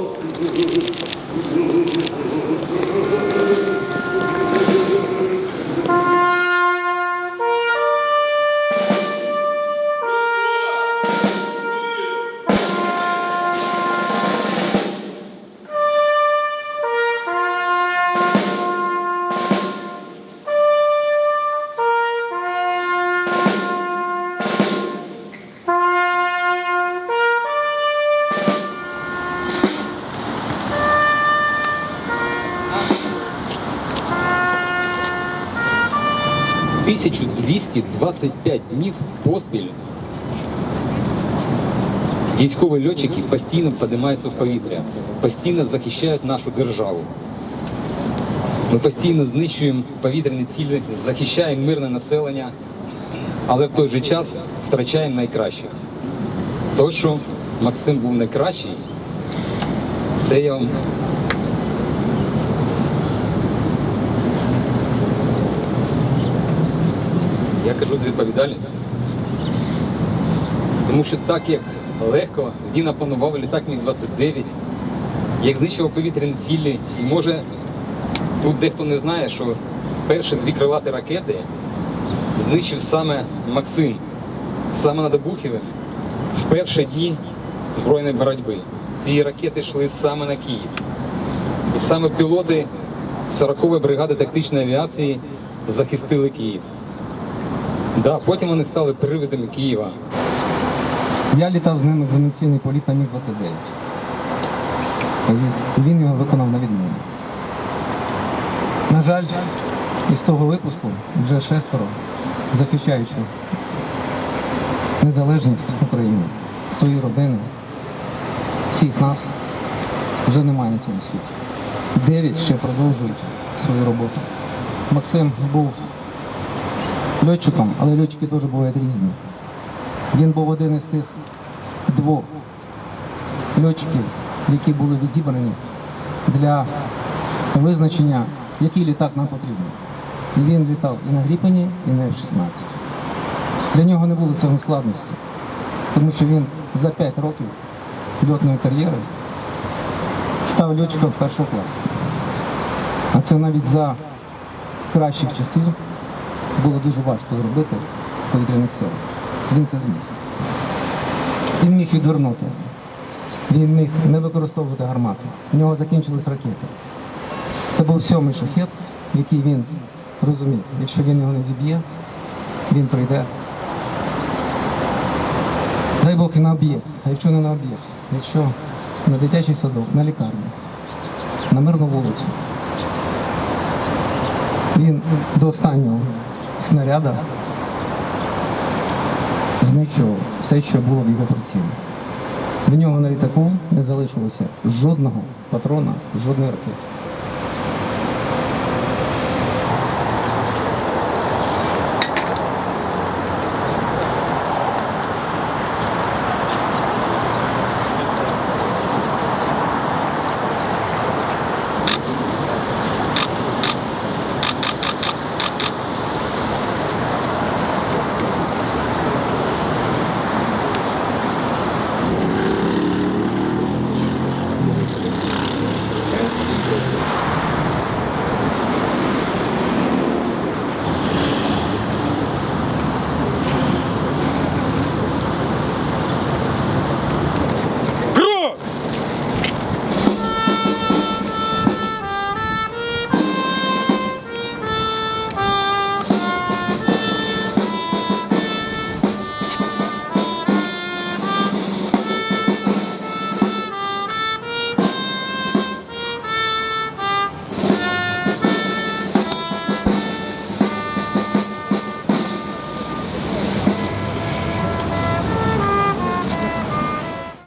Oh, – 1225 днів поспіль військові льотчики постійно піднімаються в повітря, постійно захищають нашу державу. Ми постійно знищуємо повітряні цілі, захищаємо мирне населення, але в той же час втрачаємо найкращих. То, що Максим був найкращий, це я вам кажу з відповідальністю. Тому що так як легко він опанував літак Міг-29, як знищував повітряні цілі, і може тут дехто не знає, що перші дві крилаті ракети знищив саме Максим, саме над Обухівем в перші дні збройної боротьби. Ці ракети йшли саме на Київ. І саме пілоти 40-ї бригади тактичної авіації захистили Київ. Да, потім вони стали привидами Києва. Я літав з ним екзаменаційний політ на Міг-29. Він- Він його виконав на відміну. На жаль, із того випуску вже шестеро, захищаючи незалежність України, свої родини, всіх нас, вже немає на цьому світі. Дев'ять ще продовжують свою роботу. Максим був льотчиком, але льотчики теж бувають різні. Він був один із тих двох льотчиків, які були відібрані для визначення, який літак нам потрібен. І він літав і на Гріпені, і на F-16. Для нього не було цього складності, тому що він за 5 років льотної кар'єри став льотчиком першого класу. А це навіть за кращих часів було дуже важко зробити повітряних силах. Він це зміг. Він міг відвернути. Він міг не використовувати гармату. У нього закінчились ракети. Це був сьомий шахет, який він розумів. Якщо він його не зіб'є, він прийде. Дай Бог і на об'єкт. А якщо не на об'єкт, якщо на дитячий садок, на лікарню, на мирну вулицю. Він до останнього снаряда знищував все, що було в його прицілі. В нього на літаку не залишилося жодного патрона, жодної ракети.